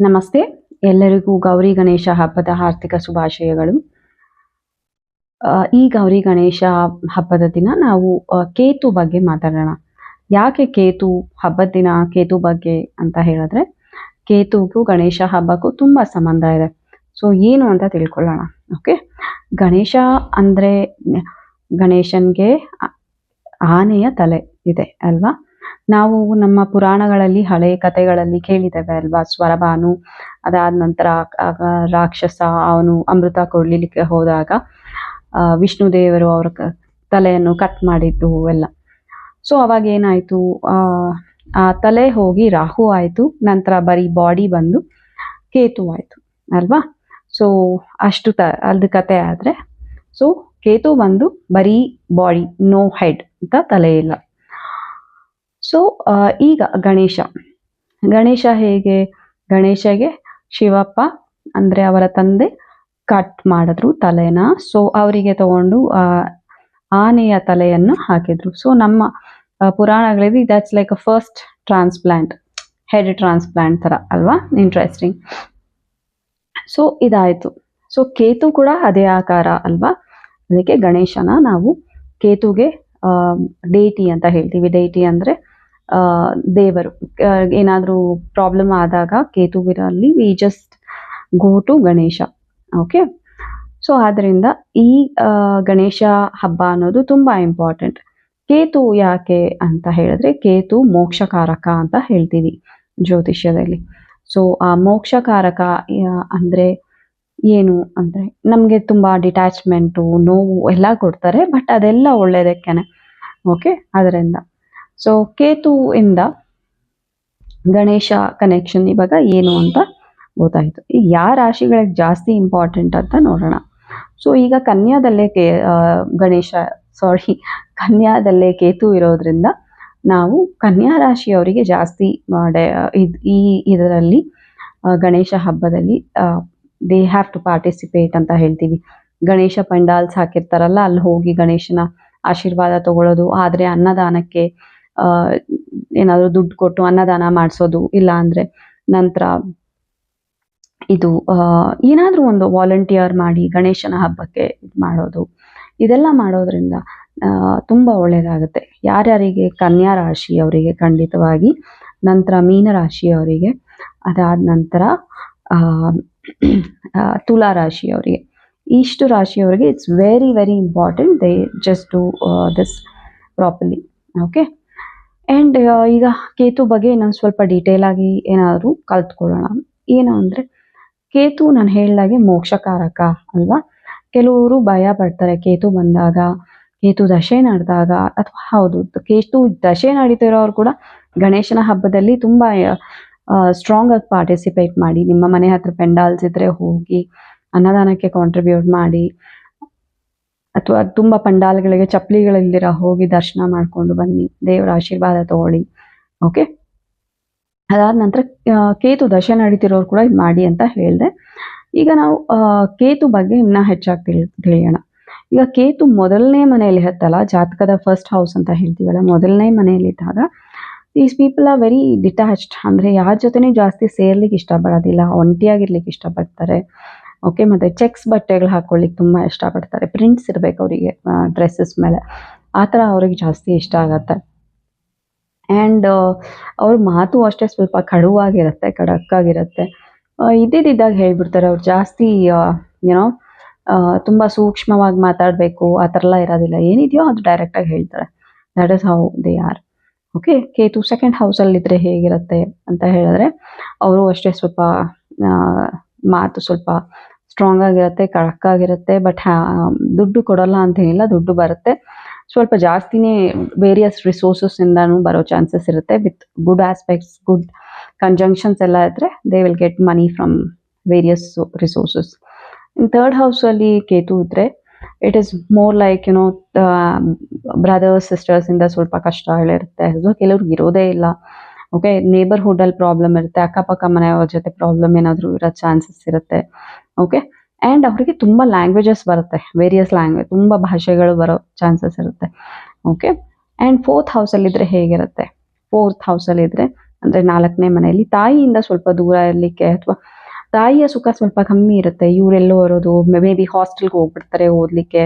ನಮಸ್ತೆ. ಎಲ್ಲರಿಗೂ ಗೌರಿ ಗಣೇಶ ಹಬ್ಬದ ಆರ್ಥಿಕ ಶುಭಾಶಯಗಳು. ಈ ಗೌರಿ ಗಣೇಶ ಹಬ್ಬದ ದಿನ ನಾವು ಕೇತು ಬಗ್ಗೆ ಮಾತಾಡೋಣ. ಯಾಕೆ ಕೇತು ಹಬ್ಬದ ದಿನ, ಕೇತು ಬಗ್ಗೆ ಅಂತ ಹೇಳಿದ್ರೆ, ಕೇತುಗೂ ಗಣೇಶ ಹಬ್ಬಕ್ಕೂ ತುಂಬ ಸಂಬಂಧ ಇದೆ. ಸೊ ಏನು ಅಂತ ತಿಳ್ಕೊಳ್ಳೋಣ. ಓಕೆ ಗಣೇಶ ಅಂದ್ರೆ, ಗಣೇಶನ್ಗೆ ಆನೆಯ ತಲೆ ಇದೆ, ಅಲ್ವಾ? ನಾವು ನಮ್ಮ ಪುರಾಣಗಳಲ್ಲಿ ಹಳೆ ಕಥೆಗಳಲ್ಲಿ ಕೇಳಿದ್ದೇವೆ ಅಲ್ವಾ? ಸ್ವರಭಾನು, ಅದಾದ ನಂತರ ರಾಕ್ಷಸ, ಅವನು ಅಮೃತ ಕೊಡ್ಲಿಕ್ಕೆ ಹೋದಾಗ ವಿಷ್ಣು ದೇವರು ಅವರ ತಲೆಯನ್ನು ಕಟ್ ಮಾಡಿದ್ದು ಎಲ್ಲ. ಸೊ ಅವಾಗ ಏನಾಯ್ತು? ಆ ಆ ತಲೆ ಹೋಗಿ ರಾಹು ಆಯಿತು, ನಂತರ ಬರೀ ಬಾಡಿ ಬಂದು ಕೇತು ಆಯ್ತು, ಅಲ್ವಾ? ಸೊ ಅಷ್ಟು ತ, ಅಲ್ದ ಕತೆ ಆದ್ರೆ ಸೊ ಕೇತು ಬಂದು ಬರೀ ಬಾಡಿ ನೋ ಹೆಡ್ ಅಂತ ತಲೆ ಇಲ್ಲ. ಸೊ ಈಗ ಗಣೇಶ. ಗಣೇಶ ಹೇಗೆ? ಗಣೇಶಗೆ ಶಿವಪ್ಪ ಅಂದ್ರೆ ಅವರ ತಂದೆ ಕಟ್ ಮಾಡಿದ್ರು ತಲೆನ. ಸೊ ಅವರಿಗೆ ತಗೊಂಡು ಆನೆಯ ತಲೆಯನ್ನು ಹಾಕಿದ್ರು. ಸೊ ನಮ್ಮ ಪುರಾಣಗಳಲ್ಲಿ that's like a first transplant head transplant ಥರ ಅಲ್ವಾ? ಇಂಟ್ರೆಸ್ಟಿಂಗ್ ಸೊ ಇದಾಯಿತು. ಸೊ ಕೇತು ಕೂಡ ಅದೇ ಆಕಾರ ಅಲ್ವಾ? ಅದಕ್ಕೆ ಗಣೇಶನ ನಾವು ಕೇತುಗೆ ಡೇಟಿ ಅಂತ ಹೇಳ್ತೀವಿ. ಡೇಟಿ ಅಂದ್ರೆ ದೇವರು ಏನಾದರೂ ಪ್ರಾಬ್ಲಮ್ ಆದಾಗ ಕೇತುವಿರಲ್ಲಿ we just go to Ganesha okay so ಆದ್ದರಿಂದ ಈ ಗಣೇಶ ಹಬ್ಬ ಅನ್ನೋದು ತುಂಬಾ ಇಂಪಾರ್ಟೆಂಟ್ ಕೇತು ಯಾಕೆ ಅಂತ ಹೇಳಿದ್ರೆ, ಕೇತು ಮೋಕ್ಷಕಾರಕ ಅಂತ ಹೇಳ್ತೀವಿ ಜ್ಯೋತಿಷ್ಯದಲ್ಲಿ. ಸೊ ಆ ಮೋಕ್ಷಕಾರಕ ಅಂದ್ರೆ ಏನು ಅಂದ್ರೆ ನಮಗೆ ತುಂಬಾ ಡಿಟ್ಯಾಚ್ಮೆಂಟು ನೋವು ಎಲ್ಲ ಕೊಡ್ತಾರೆ ಬಟ್ ಅದೆಲ್ಲ ಒಳ್ಳೇದಕ್ಕೇನೆ ಓಕೆ ಅದರಿಂದ ಸೊ ಕೇತು ಇಂದ ಗಣೇಶ ಕನೆಕ್ಷನ್ ಇವಾಗ ಏನು ಅಂತ ಗೊತ್ತಾಯ್ತು. ಈಗ ಯಾವ ರಾಶಿಗಳಿಗೆ ಜಾಸ್ತಿ ಇಂಪಾರ್ಟೆಂಟ್ ಅಂತ ನೋಡೋಣ. ಸೊ ಈಗ ಕನ್ಯಾದಲ್ಲೇ ಕೇ ಗಣೇಶ ಸಾರಿ ಕನ್ಯಾದಲ್ಲೇ ಕೇತು ಇರೋದ್ರಿಂದ ನಾವು ಕನ್ಯಾ ರಾಶಿಯವರಿಗೆ ಜಾಸ್ತಿ ಈ ಇದರಲ್ಲಿ ಗಣೇಶ ಹಬ್ಬದಲ್ಲಿ ದೇ ಹ್ಯಾವ್ ಟು ಪಾರ್ಟಿಸಿಪೇಟ್ ಅಂತ ಹೇಳ್ತೀವಿ. ಗಣೇಶ ಪಂಡಾಲ್ಸ್ ಹಾಕಿರ್ತಾರಲ್ಲ, ಅಲ್ಲಿ ಹೋಗಿ ಗಣೇಶನ ಆಶೀರ್ವಾದ ತಗೊಳ್ಳೋದು, ಆದರೆ ಅನ್ನದಾನಕ್ಕೆ ಏನಾದ್ರು ದುಡ್ಡು ಕೊಟ್ಟು ಅನ್ನದಾನ ಮಾಡಿಸೋದು, ಇಲ್ಲ ಅಂದ್ರೆ ನಂತರ ಇದು ಏನಾದರೂ ಒಂದು ವಾಲಂಟಿಯರ್ ಮಾಡಿ ಗಣೇಶನ ಹಬ್ಬಕ್ಕೆ ಇದು ಮಾಡೋದು, ಇದೆಲ್ಲ ಮಾಡೋದ್ರಿಂದ ತುಂಬ ಒಳ್ಳೆಯದಾಗುತ್ತೆ ಯಾರ್ಯಾರಿಗೆ ಕನ್ಯಾ ರಾಶಿ ಅವರಿಗೆ ಖಂಡಿತವಾಗಿ, ನಂತರ ಮೀನ ರಾಶಿಯವರಿಗೆ ಅದಾದ ನಂತರ ತುಲಾ ರಾಶಿಯವರಿಗೆ ಇಷ್ಟು ರಾಶಿಯವರಿಗೆ it's very very important they just to this properly okay and ಈಗ ಕೇತು ಬಗ್ಗೆ ಇನ್ನೊಂದು ಸ್ವಲ್ಪ ಡೀಟೇಲ್ ಆಗಿ ಏನಾದರೂ ಕಲ್ತ್ಕೊಳ್ಳೋಣ. ಏನು ಅಂದರೆ, ಕೇತು ನಾನು ಹೇಳ್ದಾಗೆ ಮೋಕ್ಷಕಾರಕ ಅಲ್ವಾ? ಕೆಲವರು ಭಯ ಪಡ್ತಾರೆ. ಕೇತು ಬಂದಾಗ, ಕೇತು ದಶೆ ನಡೆದಾಗ ಅಥವಾ ಹೌದು, ಕೇತು ದಶೆ ನಡೀತಿರೋರು ಕೂಡ ಗಣೇಶನ ಹಬ್ಬದಲ್ಲಿ ತುಂಬ ಸ್ಟ್ರಾಂಗ್ ಆಗಿ ಪಾರ್ಟಿಸಿಪೇಟ್ ಮಾಡಿ. ನಿಮ್ಮ ಮನೆ ಹತ್ರ ಪೆಂಡಾಲ್ಸ್ ಇದ್ರೆ ಹೋಗಿ, ಅನ್ನದಾನಕ್ಕೆ ಕಾಂಟ್ರಿಬ್ಯೂಟ್ ಮಾಡಿ. ಅಥವಾ ತುಂಬ ಪಂಡಾಲ್ಗಳಿಗೆ, ಚಪ್ಪಲಿಗಳಲ್ಲಿರ ಹೋಗಿ ದರ್ಶನ ಮಾಡ್ಕೊಂಡು ಬನ್ನಿ. ದೇವರ ಆಶೀರ್ವಾದ ತಗೊಳ್ಳಿ. ಓಕೆ ಅದಾದ ನಂತರ ಕೇತು ದಶ ನಡೀತಿರೋರು ಕೂಡ ಇದು ಮಾಡಿ ಅಂತ ಹೇಳಿದೆ. ಈಗ ನಾವು ಕೇತು ಬಗ್ಗೆ ಇನ್ನೂ ಹೆಚ್ಚಾಗಿ ತಿಳಿ, ತಿಳಿಯೋಣ. ಈಗ ಕೇತು ಮೊದಲನೇ ಮನೆಯಲ್ಲಿ ಹತ್ತಲ್ಲ ಜಾತಕದ ಫಸ್ಟ್ ಹೌಸ್ ಅಂತ ಹೇಳ್ತೀವಲ್ಲ, ಮೊದಲನೇ ಮನೆಯಲ್ಲಿದ್ದಾಗ these people are very detached ಅಂದರೆ ಯಾರ ಜೊತೆನೂ ಜಾಸ್ತಿ ಸೇರ್ಲಿಕ್ಕೆ ಇಷ್ಟಪಡೋದಿಲ್ಲ, ಒಂಟಿಯಾಗಿರ್ಲಿಕ್ಕೆ ಇಷ್ಟಪಡ್ತಾರೆ. ಓಕೆ ಮತ್ತು ಚೆಕ್ಸ್ ಬಟ್ಟೆಗಳು ಹಾಕೊಳ್ಳಿಕ್ಕೆ ತುಂಬ ಇಷ್ಟಪಡ್ತಾರೆ. ಪ್ರಿಂಟ್ಸ್ ಇರಬೇಕು ಅವರಿಗೆ ಡ್ರೆಸ್ಸಸ್ ಮೇಲೆ. ಆ ಥರ ಅವ್ರಿಗೆ ಜಾಸ್ತಿ ಇಷ್ಟ ಆಗತ್ತೆ. ಆ್ಯಂಡ್ ಅವ್ರ ಮಾತು ಅಷ್ಟೇ ಸ್ವಲ್ಪ ಕಡುವಾಗಿರುತ್ತೆ ಕಡಕ್ಕಾಗಿರುತ್ತೆ ಇದ್ದಿದ್ದಾಗ ಹೇಳ್ಬಿಡ್ತಾರೆ ಅವ್ರು ಜಾಸ್ತಿ ಏನೋ ತುಂಬ ಸೂಕ್ಷ್ಮವಾಗಿ ಮಾತಾಡಬೇಕು, ಆ ಥರ ಎಲ್ಲ ಇರೋದಿಲ್ಲ. ಏನಿದೆಯೋ ಅದು ಡೈರೆಕ್ಟಾಗಿ ಹೇಳ್ತಾರೆ. That is how they are okay Ketu second ಹೌಸಲ್ಲಿದ್ದರೆ ಹೇಗಿರುತ್ತೆ ಅಂತ ಹೇಳಿದ್ರೆ, ಅವರು ಅಷ್ಟೇ ಸ್ವಲ್ಪ ಮಾತು ಸ್ವಲ್ಪ ಸ್ಟ್ರಾಂಗ್ ಆಗಿರುತ್ತೆ ಕಡಕ್ಕಾಗಿರುತ್ತೆ ಬಟ್ ದುಡ್ಡು ಕೊಡಲ್ಲ ಅಂತ ಏನಿಲ್ಲ, ದುಡ್ಡು ಬರುತ್ತೆ. ಸ್ವಲ್ಪ ಜಾಸ್ತಿನೇ ವೇರಿಯಸ್ ರಿಸೋರ್ಸಸ್ ಇಂದಾನು ಬರೋ ಚಾನ್ಸಸ್ ಇರುತ್ತೆ. With good aspects good conjunctions ಎಲ್ಲ ಇದ್ರೆ they will get money from various resources in third ಹೌಸಲ್ಲಿ Ketu ಇದ್ರೆ it is more like you know brothers sisters ಇಂದ ಸ್ವಲ್ಪ ಕಷ್ಟಗಳಿರುತ್ತೆ ಕೆಲವ್ರಿಗೆ ಇರೋದೇ ಇಲ್ಲ. ಓಕೆ ನೇಬರ್ಹುಡ್ ಅಲ್ಲಿ ಪ್ರಾಬ್ಲಮ್ ಇರುತ್ತೆ, ಅಕ್ಕಪಕ್ಕ ಮನೆಯವ್ರ ಜೊತೆ ಪ್ರಾಬ್ಲಮ್ ಏನಾದರೂ ಇರೋ ಚಾನ್ಸಸ್ ಇರುತ್ತೆ. ಓಕೆ ಆ್ಯಂಡ್ ಅವರಿಗೆ ತುಂಬ ಲ್ಯಾಂಗ್ವೇಜಸ್ ಬರುತ್ತೆ ವೇರಿಯಸ್ ಲ್ಯಾಂಗ್ವೇಜ್ ತುಂಬ ಭಾಷೆಗಳು ಬರೋ ಚಾನ್ಸಸ್ ಇರುತ್ತೆ. ಓಕೆ ಆ್ಯಂಡ್ ಫೋರ್ತ್ ಹೌಸಲ್ಲಿದ್ದರೆ ಹೇಗಿರುತ್ತೆ? ಫೋರ್ತ್ ಹೌಸಲ್ಲಿದ್ದರೆ ಅಂದರೆ ನಾಲ್ಕನೇ ಮನೆಯಲ್ಲಿ ತಾಯಿಯಿಂದ ಸ್ವಲ್ಪ ದೂರ ಇರಲಿಕ್ಕೆ ಅಥವಾ ತಾಯಿಯ ಸುಖ ಸ್ವಲ್ಪ ಕಮ್ಮಿ ಇರುತ್ತೆ. ಇವರೆಲ್ಲೋ ಇರೋದು ಮೇ ಬಿ ಹಾಸ್ಟೆಲ್ಗೆ ಹೋಗ್ಬಿಡ್ತಾರೆ ಓದಲಿಕ್ಕೆ,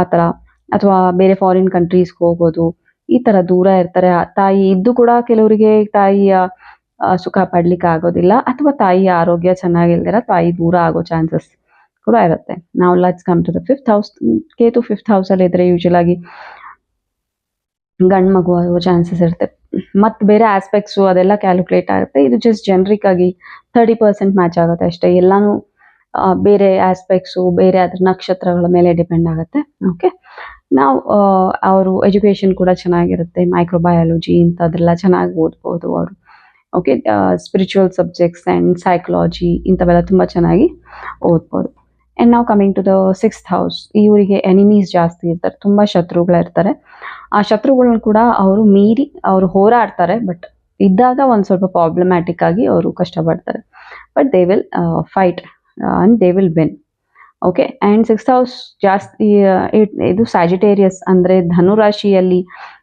ಆ ಥರ. ಅಥವಾ ಬೇರೆ ಫಾರಿನ್ ಕಂಟ್ರೀಸ್ಗೆ ಹೋಗೋದು ಈ ತರ ದೂರ ಇರ್ತಾರೆ. ತಾಯಿ ಇದ್ದು ಕೂಡ ಕೆಲವರಿಗೆ ತಾಯಿಯ ಸುಖ ಪಡ್ಲಿಕ್ಕೆ ಆಗೋದಿಲ್ಲ ಅಥವಾ ತಾಯಿಯ ಆರೋಗ್ಯ ಚೆನ್ನಾಗಿಲ್ದಿರ ತಾಯಿ ದೂರ ಆಗೋ ಚಾನ್ಸಸ್ ಕೂಡ ಇರುತ್ತೆ. ನಾವು let's come to the fifth house to fifth ಅಲ್ಲಿ ಇದ್ರೆ ಯೂಶಲ್ ಆಗಿ ಗಂಡ್ ಮಗು ಆಗೋ ಚಾನ್ಸಸ್ ಇರುತ್ತೆ. ಮತ್ತೆ ಬೇರೆ ಆಸ್ಪೆಕ್ಟ್ಸ್ ಅದೆಲ್ಲ ಕ್ಯಾಲ್ಕುಲೇಟ್ ಆಗುತ್ತೆ. ಇದು ಜಸ್ಟ್ ಜನರಿಕ್ ಆಗಿ ತರ್ಟಿ ಪರ್ಸೆಂಟ್ ಮ್ಯಾಚ್ ಆಗುತ್ತೆ ಅಷ್ಟೇ. ಎಲ್ಲಾನು ಬೇರೆ ಆಸ್ಪೆಕ್ಟ್ಸು ಬೇರೆ ಅದ್ರ ನಕ್ಷತ್ರಗಳ ಮೇಲೆ ಡಿಪೆಂಡ್ ಆಗುತ್ತೆ. ಓಕೆ ನಾವು ಅವರು ಎಜುಕೇಷನ್ ಕೂಡ ಚೆನ್ನಾಗಿರುತ್ತೆ. ಮೈಕ್ರೋಬಯಾಲಜಿ ಇಂಥದ್ದೆಲ್ಲ ಚೆನ್ನಾಗಿ ಓದ್ಬೋದು ಅವರು. Okay spiritual subjects and psychology ಇಂಥವೆಲ್ಲ ತುಂಬ ಚೆನ್ನಾಗಿ ಓದ್ಬೋದು. ಆ್ಯಂಡ್ ನಾವು coming to the sixth house ಇವರಿಗೆ ಎನಿಮೀಸ್ ಜಾಸ್ತಿ ಇರ್ತಾರೆ, ತುಂಬ ಶತ್ರುಗಳಿರ್ತಾರೆ. ಆ ಶತ್ರುಗಳನ್ನ ಕೂಡ ಅವರು ಮೀರಿ ಅವರು ಹೋರಾಡ್ತಾರೆ ಬಟ್ ಇದ್ದಾಗ ಒಂದು ಸ್ವಲ್ಪ ಪ್ರಾಬ್ಲಮ್ಯಾಟಿಕ್ ಆಗಿ ಅವರು ಕಷ್ಟಪಡ್ತಾರೆ. But they will fight and they will win okay and six house ಜಾಸ್ತಿ ಇದು ಸ್ಯಾಜಿಟೇರಿಯಸ್ ಅಂದರೆ ಧನು ರಾಶಿಯಲ್ಲಿ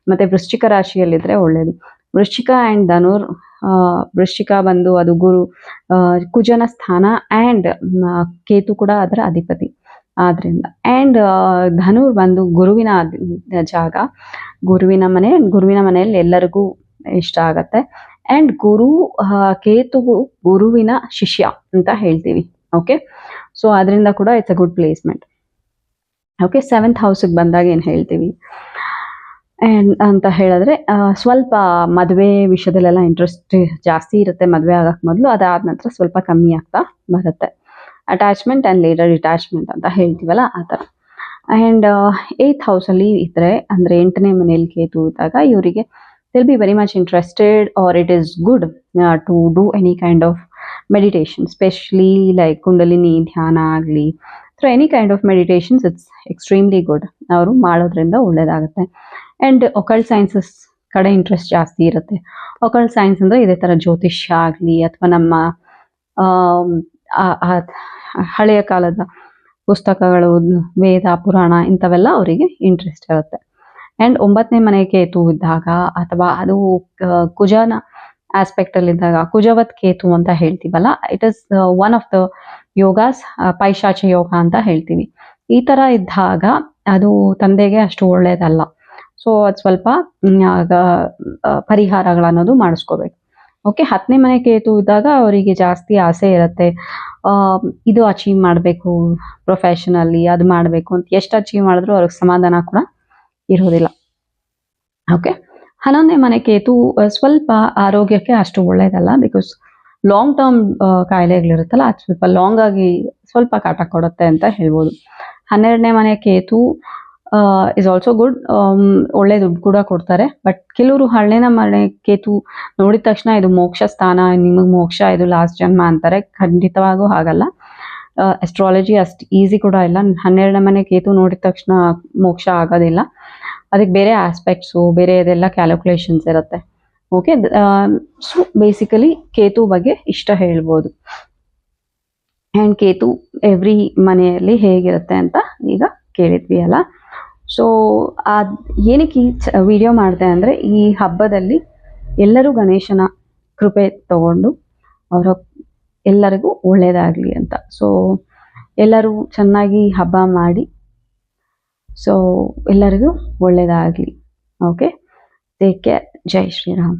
ಮತ್ತು ವೃಶ್ಚಿಕ ರಾಶಿಯಲ್ಲಿದ್ದರೆ ಒಳ್ಳೆಯದು ವೃಶ್ಚಿಕ ಆ್ಯಂಡ್ ಧನುರ್ ವೃಶ್ಚಿಕ ಬಂದು ಅದು ಗುರು ಕುಜನ ಸ್ಥಾನ ಆ್ಯಂಡ್ ಕೇತು ಕೂಡ ಅದರ ಅಧಿಪತಿ ಆದ್ರಿಂದ. ಆ್ಯಂಡ್ ಧನುರ್ ಬಂದು ಗುರುವಿನ ಜಾಗ, ಗುರುವಿನ ಮನೆ, ಗುರುವಿನ ಮನೆಯಲ್ಲಿ ಎಲ್ಲರಿಗೂ ಇಷ್ಟ ಆಗತ್ತೆ. ಆ್ಯಂಡ್ ಗುರು ಕೇತುವು ಗುರುವಿನ ಶಿಷ್ಯ ಅಂತ ಹೇಳ್ತೀವಿ. ಓಕೆ ಸೊ ಅದರಿಂದ ಕೂಡ it's a good placement okay seventh ಹೌಸಿಗೆ ಬಂದಾಗ ಏನು ಹೇಳ್ತೀವಿ? ಆ್ಯಂಡ್ ಅಂತ ಹೇಳಿದ್ರೆ ಸ್ವಲ್ಪ ಮದುವೆ ವಿಷಯದಲ್ಲೆಲ್ಲ ಇಂಟ್ರೆಸ್ಟ್ ಜಾಸ್ತಿ ಇರುತ್ತೆ, ಮದುವೆ ಆಗಕ್ಕೆ ಮೊದಲು, ಅದಾದ ನಂತರ ಸ್ವಲ್ಪ ಕಮ್ಮಿ ಆಗ್ತಾ ಬರುತ್ತೆ. ಅಟ್ಯಾಚ್ಮೆಂಟ್ ಆ್ಯಂಡ್ ಲೇಟರ್ ಡಿಟ್ಯಾಚ್ಮೆಂಟ್ ಅಂತ ಹೇಳ್ತೀವಲ್ಲ, ಆ ಥರ. ಆ್ಯಂಡ್ ಏಯ್ತ್ ಹೌಸಲ್ಲಿ ಇದ್ದರೆ ಅಂದರೆ ಎಂಟನೇ ಮನೆಯಲ್ಲಿ ಕೇತು ಇದ್ದಾಗ ಇವರಿಗೆ will be very much interested or it is good to do any kind of meditation specially like Kundalini ಧ್ಯಾನ ಆಗಲಿ ಅಥವಾ any kind of meditations it's extremely good ಅವರು ಮಾಡೋದ್ರಿಂದ ಒಳ್ಳೆಯದಾಗುತ್ತೆ ಆ್ಯಂಡ್ ಒಕಲ್ ಸೈನ್ಸಸ್ ಕಡೆ ಇಂಟ್ರೆಸ್ಟ್ ಜಾಸ್ತಿ ಇರುತ್ತೆ. ಒಕಲ್ ಸೈನ್ಸ್ ಅಂದರೆ ಇದೇ ಥರ ಜ್ಯೋತಿಷ್ಯ ಆಗಲಿ, ಅಥವಾ ನಮ್ಮ ಹಳೆಯ ಕಾಲದ ಪುಸ್ತಕಗಳು, ವೇದ, ಪುರಾಣ ಇಂಥವೆಲ್ಲ ಅವರಿಗೆ ಇಂಟ್ರೆಸ್ಟ್ ಇರುತ್ತೆ. ಆ್ಯಂಡ್ ಒಂಬತ್ತನೇ ಮನೆ ಕೇತು ಇದ್ದಾಗ, ಅಥವಾ ಅದು ಕುಜನ ಆಸ್ಪೆಕ್ಟ್ ಅಲ್ಲಿ ಇದ್ದಾಗ ಕುಜವತ್ ಕೇತು ಅಂತ ಹೇಳ್ತೀವಲ್ಲ? It is one of the yogas ಪೈಶಾಚ ಯೋಗ ಅಂತ ಹೇಳ್ತೀವಿ. ಈ ತರ ಇದ್ದಾಗ ಅದು ತಂದೆಗೆ ಅಷ್ಟು ಒಳ್ಳೇದಲ್ಲ. ಸೊ ಅದು ಸ್ವಲ್ಪ ಪರಿಹಾರಗಳನ್ನೋದು ಮಾಡಿಸ್ಕೋಬೇಕು. ಓಕೆ ಹತ್ತನೇ ಮನೆ ಕೇತು ಇದ್ದಾಗ ಅವರಿಗೆ ಜಾಸ್ತಿ ಆಸೆ ಇರುತ್ತೆ. ಇದು ಅಚೀವ್ ಮಾಡಬೇಕು ಪ್ರೊಫೆಷನಲ್ಲಿ ಅದು ಮಾಡಬೇಕು ಅಂತ ಎಷ್ಟು ಅಚೀವ್ ಮಾಡಿದ್ರು ಅವ್ರಿಗೆ ಸಮಾಧಾನ ಕೂಡ ಇರೋದಿಲ್ಲ. ಓಕೆ ಹನ್ನೊಂದನೇ ಮನೆ ಕೇತು ಸ್ವಲ್ಪ ಆರೋಗ್ಯಕ್ಕೆ ಅಷ್ಟು ಒಳ್ಳೇದಲ್ಲ ಬಿಕಾಸ್ ಲಾಂಗ್ ಟರ್ಮ್ ಕಾಯಿಲೆಗಳಿರುತ್ತಲ್ಲ, ಅದು ಸ್ವಲ್ಪ ಲಾಂಗ್ ಆಗಿ ಸ್ವಲ್ಪ ಕಾಟ ಕೊಡುತ್ತೆ ಅಂತ ಹೇಳ್ಬೋದು. ಹನ್ನೆರಡನೇ ಮನೆ ಕೇತು ಇಸ್ ಆಲ್ಸೋ ಗುಡ್ ಒಳ್ಳೆ ದುಡ್ಡು ಕೂಡ ಕೊಡ್ತಾರೆ ಬಟ್ ಕೆಲವರು ಹಳ್ಳಿನ ಮನೆ ಕೇತು ನೋಡಿದ ತಕ್ಷಣ ಇದು ಮೋಕ್ಷ ಸ್ಥಾನ, ನಿಮಗೆ ಮೋಕ್ಷ, ಇದು ಲಾಸ್ಟ್ ಜನ್ಮ ಅಂತಾರೆ, ಖಂಡಿತವಾಗೂ ಹಾಗಲ್ಲ. ಅಸ್ಟ್ರಾಲಜಿ ಅಷ್ಟು ಈಸಿ ಕೂಡ ಇಲ್ಲ. ಹನ್ನೆರಡನೇ ಮನೆ ಕೇತು ನೋಡಿದ ತಕ್ಷಣ ಮೋಕ್ಷ ಆಗೋದಿಲ್ಲ. ಅದಕ್ಕೆ ಬೇರೆ ಆಸ್ಪೆಕ್ಟ್ಸು ಬೇರೆ ಅದೆಲ್ಲ ಕ್ಯಾಲ್ಕುಲೇಷನ್ಸ್ ಇರುತ್ತೆ. ಓಕೆ ಸೊ ಬೇಸಿಕಲಿ ಕೇತು ಬಗ್ಗೆ ಇಷ್ಟ ಹೇಳ್ಬೋದು. ಆ್ಯಂಡ್ ಕೇತು ಎವ್ರಿ ಮನೆಯಲ್ಲಿ ಹೇಗಿರುತ್ತೆ ಅಂತ ಈಗ ಕೇಳಿದ್ವಿ ಅಲ್ಲ? ಸೊ ಅದು, ಏನಕ್ಕೆ ಈ ವಿಡಿಯೋ ಮಾಡಿದೆ ಅಂದರೆ ಈ ಹಬ್ಬದಲ್ಲಿ ಎಲ್ಲರೂ ಗಣೇಶನ ಕೃಪೆ ತಗೊಂಡು ಅವರ ಎಲ್ಲರಿಗೂ ಒಳ್ಳೆಯದಾಗಲಿ ಅಂತ. ಸೊ ಎಲ್ಲರೂ ಚೆನ್ನಾಗಿ ಹಬ್ಬ ಮಾಡಿ ಸೊ ಎಲ್ಲರಿಗೂ ಒಳ್ಳೆಯದಾಗಲಿ okay take care Jai Shriram.